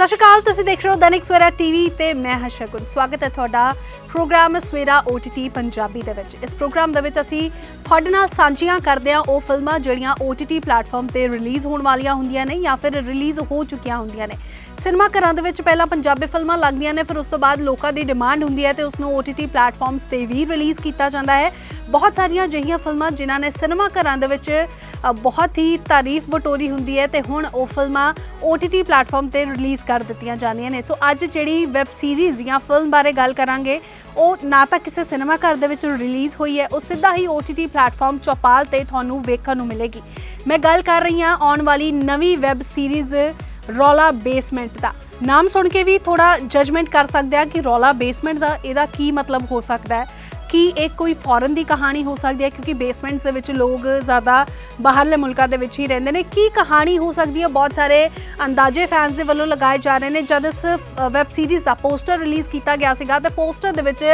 ਸਤਿ ਸ਼੍ਰੀ ਅਕਾਲ, ਤੁਸੀਂ ਦੇਖ ਰਹੇ ਹੋ ਦੈਨਿਕ ਸਵੇਰਾ ਟੀਵੀ ਤੇ ਮੈਂ ਹਾਂ ਸ਼ਗੁਨ। ਸਵਾਗਤ ਹੈ ਤੁਹਾਡਾ ਪ੍ਰੋਗਰਾਮ ਸਵੇਰਾ OTT ਪੰਜਾਬੀ ਦੇ ਵਿੱਚ। ਇਸ ਪ੍ਰੋਗਰਾਮ ਦੇ ਵਿੱਚ ਅਸੀਂ ਤੁਹਾਡੇ ਨਾਲ ਸਾਂਝੀਆਂ ਕਰਦੇ ਹਾਂ ਉਹ ਫਿਲਮਾਂ ਜਿਹੜੀਆਂ OTT ਪਲੇਟਫਾਰਮ ਤੇ ਰਿਲੀਜ਼ ਹੋਣ ਵਾਲੀਆਂ ਹੁੰਦੀਆਂ ਨੇ ਜਾਂ ਫਿਰ ਰਿਲੀਜ਼ ਹੋ ਚੁੱਕੀਆਂ ਹੁੰਦੀਆਂ ਨੇ। ਸਿਨੇਮਾ ਘਰਾਂ ਦੇ ਵਿੱਚ ਪਹਿਲਾਂ ਪੰਜਾਬੀ ਫਿਲਮਾਂ ਲੱਗਦੀਆਂ ਨੇ, ਫਿਰ ਉਸ ਤੋਂ ਬਾਅਦ ਲੋਕਾਂ ਦੀ ਡਿਮਾਂਡ ਹੁੰਦੀ ਹੈ ਤੇ ਉਸ ਨੂੰ OTT ਪਲੇਟਫਾਰਮਸ ਤੇ ਵੀ ਰਿਲੀਜ਼ ਕੀਤਾ ਜਾਂਦਾ ਹੈ। ਬਹੁਤ ਸਾਰੀਆਂ ਅਜਿਹੀਆਂ ਫਿਲਮਾਂ ਜਿਨ੍ਹਾਂ ਨੇ ਸਿਨੇਮਾ ਘਰਾਂ ਦੇ ਵਿੱਚ ਬਹੁਤ ਹੀ ਤਾਰੀਫ ਬਟੋਰੀ ਹੁੰਦੀ ਹੈ ਤੇ ਹੁਣ ਉਹ ਫਿਲਮਾਂ OTT ਪਲੇਟਫਾਰਮ ਤੇ ਰਿਲੀਜ਼ ਕਰ ਦਿੱਤੀਆਂ ਜਾਂਦੀਆਂ ਨੇ। ਸੋ ਅੱਜ ਜਿਹੜੀ ਵੈਬ ਸੀਰੀਜ਼ ਜਾਂ ਫਿਲਮ ਬਾਰੇ ਗੱਲ ਕਰਾਂਗੇ, ਉਹ ਨਾ ਤਾਂ ਕਿਸੇ ਸਿਨੇਮਾ ਘਰ ਦੇ ਵਿੱਚ ਰਿਲੀਜ਼ ਹੋਈ ਹੈ, ਉਹ ਸਿੱਧਾ ਹੀ OTT ਪਲੇਟਫਾਰਮ ਚੌਪਾਲ ਤੇ ਤੁਹਾਨੂੰ ਵੇਖਣ ਨੂੰ ਮਿਲੇਗੀ। ਮੈਂ ਗੱਲ ਕਰ ਰਹੀ ਹਾਂ ਆਉਣ ਵਾਲੀ ਨਵੀਂ ਵੈਬ ਸੀਰੀਜ਼ ਰੌਲਾ ਬੇਸਮੈਂਟ ਦਾ। ਨਾਮ ਸੁਣ ਕੇ ਵੀ ਥੋੜਾ ਜਜਮੈਂਟ ਕਰ ਸਕਦੇ ਆ ਕਿ ਰੌਲਾ ਬੇਸਮੈਂਟ ਦਾ ਇਹਦਾ ਕੀ ਮਤਲਬ ਹੋ ਸਕਦਾ ਹੈ। ਕੀ ਇਹ ਕੋਈ ਫੋਰਨ ਦੀ ਕਹਾਣੀ ਹੋ ਸਕਦੀ ਹੈ, ਕਿਉਂਕਿ ਬੇਸਮੈਂਟਸ ਦੇ ਵਿੱਚ ਲੋਕ ਜ਼ਿਆਦਾ ਬਾਹਰਲੇ ਮੁਲਕਾਂ ਦੇ ਵਿੱਚ ਹੀ ਰਹਿੰਦੇ ਨੇ। ਕੀ ਕਹਾਣੀ ਹੋ ਸਕਦੀ ਹੈ? ਬਹੁਤ ਸਾਰੇ ਅੰਦਾਜ਼ੇ ਫੈਨਸ ਦੇ ਵੱਲੋਂ ਲਗਾਏ ਜਾ ਰਹੇ ਨੇ। ਜਦ ਇਸ ਵੈਬ ਸੀਰੀਜ਼ ਦਾ ਪੋਸਟਰ ਰਿਲੀਜ਼ ਕੀਤਾ ਗਿਆ ਸੀਗਾ, ਤਾਂ ਪੋਸਟਰ ਦੇ ਵਿੱਚ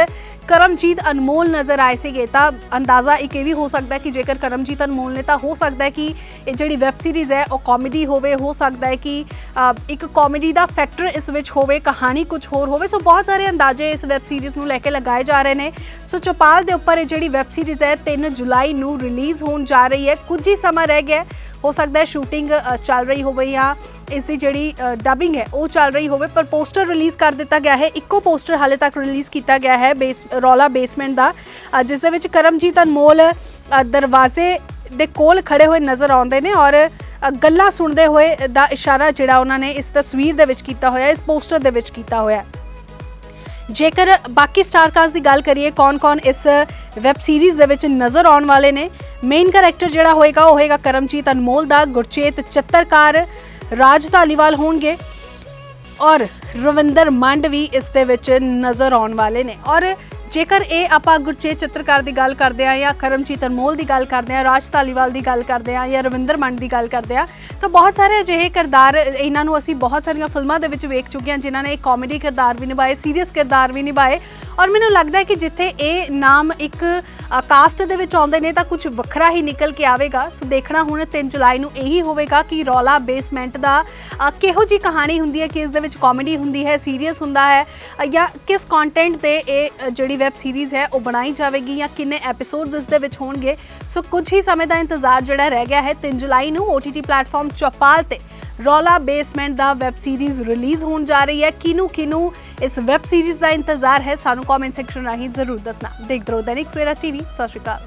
ਕਰਮਜੀਤ ਅਨਮੋਲ ਨਜ਼ਰ ਆਏ ਸੀਗੇ। ਤਾਂ ਅੰਦਾਜ਼ਾ ਇੱਕ ਇਹ ਵੀ ਹੋ ਸਕਦਾ ਕਿ ਜੇਕਰ ਕਰਮਜੀਤ ਅਨਮੋਲ ਨੇ, ਤਾਂ ਹੋ ਸਕਦਾ ਹੈ ਕਿ ਇਹ ਜਿਹੜੀ ਵੈਬ ਸੀਰੀਜ਼ ਹੈ, ਉਹ ਕਾਮੇਡੀ ਹੋਵੇ। ਹੋ ਸਕਦਾ ਹੈ ਕਿ ਇੱਕ ਕਾਮੇਡੀ ਦਾ ਫੈਕਟਰ ਇਸ ਵਿੱਚ ਹੋਵੇ, ਕਹਾਣੀ ਕੁਝ ਹੋਰ ਹੋਵੇ। ਸੋ ਬਹੁਤ ਸਾਰੇ ਅੰਦਾਜ਼ੇ ਇਸ ਵੈਬ ਸੀਰੀਜ਼ ਨੂੰ ਲੈ ਕੇ ਲਗਾਏ ਜਾ ਰਹੇ ਨੇ। ਸੋ ਚੌਪਾਲ ਦੇ ਉੱਪਰ ਇਹ ਜਿਹੜੀ ਵੈਬ ਸੀਰੀਜ਼ ਹੈ 3 ਜੁਲਾਈ ਨੂੰ ਰਿਲੀਜ਼ ਹੋਣ ਜਾ ਰਹੀ ਹੈ। ਕੁਝ ਹੀ ਸਮਾਂ ਰਹਿ ਗਿਆ ਹੋ। ਸਕਦਾ ਹੈ ਸ਼ੂਟਿੰਗ ਚੱਲ ਰਹੀ ਹੋਵੇ ਜਾਂ ਇਸ ਦੀ ਜਿਹੜੀ ਡਬਿੰਗ ਹੈ, ਉਹ ਚੱਲ ਰਹੀ ਹੋਵੇ, ਪਰ ਪੋਸਟਰ ਰਿਲੀਜ਼ ਕਰ ਦਿੱਤਾ ਗਿਆ ਹੈ। ਇੱਕੋ ਪੋਸਟਰ ਹਾਲੇ ਤੱਕ ਰਿਲੀਜ਼ ਕੀਤਾ ਗਿਆ ਹੈ, ਬੇਸ, ਰੌਲਾ ਬੇਸਮੈਂਟ ਦਾ। ਜਿਸ ਦੇ ਵਿੱਚ ਕਰਮਜੀਤ ਅਨਮੋਲ ਦਰਵਾਜ਼ੇ ਦੇ ਕੋਲ ਖੜੇ ਹੋਏ ਨਜ਼ਰ ਆਉਂਦੇ ਨੇ ਔਰ ਗੱਲਾਂ ਸੁਣਦੇ ਹੋਏ ਦਾ ਇਸ਼ਾਰਾ ਜਿਹੜਾ ਉਹਨਾਂ ਨੇ ਇਸ ਤਸਵੀਰ ਦੇ ਵਿੱਚ ਕੀਤਾ ਹੋਇਆ, ਇਸ ਪੋਸਟਰ ਦੇ ਵਿੱਚ ਕੀਤਾ ਹੋਇਆ ਜੇਕਰ ਬਾਕੀ ਸਟਾਰ ਕਾਸਟ ਦੀ ਗੱਲ ਕਰੀਏ, ਕੌਣ-ਕੌਣ ਇਸ ਵੈਬ ਸੀਰੀਜ਼ ਦੇ ਵਿੱਚ ਨਜ਼ਰ ਆਉਣ ਵਾਲੇ ਨੇ? ਮੇਨ ਕੈਰੈਕਟਰ ਜਿਹੜਾ ਹੋਏਗਾ, ਉਹ ਹੋਏਗਾ ਕਰਮਜੀਤ ਅਨਮੋਲ ਦਾ, ਗੁਰਚੇਤ ਚੱਤਰਕਾਰ ਰਾਜ ਧਾਲੀਵਾਲ ਹੋਣਗੇ ਔਰ ਰਵਿੰਦਰ ਮੰਡ ਵੀ ਇਸ ਦੇ ਵਿੱਚ ਨਜ਼ਰ ਆਉਣ ਵਾਲੇ ਨੇ। ਔਰ ਜੇਕਰ ਇਹ ਆਪਾਂ ਗੁਰਚੇਤ ਚਿੱਤਰਕਾਰ ਦੀ ਗੱਲ ਕਰਦੇ ਆ ਜਾਂ ਕਰਮਜੀਤ ਅਨਮੋਲ ਦੀ ਗੱਲ ਕਰਦੇ ਆ ਰਾਜ ਧਾਲੀਵਾਲ ਦੀ ਗੱਲ ਕਰਦੇ ਆ ਜਾਂ ਰਵਿੰਦਰ ਮੰਡ ਦੀ ਗੱਲ ਕਰਦੇ ਆ ਤਾਂ ਬਹੁਤ ਸਾਰੇ ਅਜਿਹੇ ਕਿਰਦਾਰ, ਇਹਨਾਂ ਨੂੰ ਅਸੀਂ ਬਹੁਤ ਸਾਰੀਆਂ ਫਿਲਮਾਂ ਦੇ ਵਿੱਚ ਵੇਖ ਚੁੱਕੇ ਹਾਂ ਜਿਨ੍ਹਾਂ ਨੇ ਇੱਕ ਕਾਮੇਡੀ ਕਿਰਦਾਰ ਵੀ ਨਿਭਾਏ ਸੀਰੀਅਸ ਕਿਰਦਾਰ ਵੀ ਨਿਭਾਏ। ਔਰ ਮੈਨੂੰ ਲੱਗਦਾ ਹੈ ਕਿ ਜਿੱਥੇ ਇਹ ਨਾਮ ਇੱਕ ਕਾਸਟ ਦੇ ਵਿੱਚ ਆਉਂਦੇ ਨੇ ਤਾਂ ਕੁਝ ਵੱਖਰਾ ਹੀ ਨਿਕਲ ਕੇ ਆਵੇਗਾ। ਸੋ ਦੇਖਣਾ ਹੁਣ 3 ਜੁਲਾਈ ਨੂੰ ਇਹੀ ਹੋਵੇਗਾ ਕਿ ਰੌਲਾ ਬੇਸਮੈਂਟ ਦਾ ਕਿਹੋ ਜੀ ਕਹਾਣੀ ਹੁੰਦੀ ਹੈ ਕਿ ਇਸ ਦੇ ਵਿੱਚ ਕਾਮੇਡੀ ਹੁੰਦੀ ਹੈ ਸੀਰੀਅਸ ਹੁੰਦਾ ਹੈ ਜਾਂ ਕਿਸ ਕੰਟੈਂਟ ਤੇ ਇਹ ਜਿਹੜੀ ਜਿਹੜੀ ਵੈਬ ਸੀਰੀਜ਼ ਹੈ, ਉਹ ਬਣਾਈ ਜਾਵੇਗੀ ਜਾਂ ਕਿੰਨੇ ਐਪੀਸੋਡਸ ਇਸ ਦੇ ਵਿੱਚ ਹੋਣਗੇ। ਸੋ ਕੁਝ ਹੀ ਸਮੇਂ ਦਾ ਇੰਤਜ਼ਾਰ ਜਿਹੜਾ ਰਹਿ ਗਿਆ ਹੈ 3 ਜੁਲਾਈ ਨੂੰ OTT ਪਲੇਟਫਾਰਮ ਚੌਪਾਲ ਤੇ ਰੌਲਾ ਬੇਸਮੈਂਟ ਦਾ ਵੈਬ ਸੀਰੀਜ਼ ਰਿਲੀਜ਼ ਹੋਣ ਜਾ ਰਹੀ ਹੈ। ਕਿਨੂੰ ਕਿਨੂੰ ਇਸ ਵੈਬ ਸੀਰੀਜ਼ ਦਾ ਇੰਤਜ਼ਾਰ ਹੈ, ਸਾਨੂੰ ਕਮੈਂਟ ਸੈਕਸ਼ਨ ਰਾਹੀਂ ਜ਼ਰੂਰ ਦੱਸਣਾ। ਦੇਖਦੇ ਰਹੋ ਦੈਨਿਕ ਸਵੇਰਾ ਟੀਵੀ, ਸਤਿ ਸ਼੍ਰੀ ਅਕਾਲ।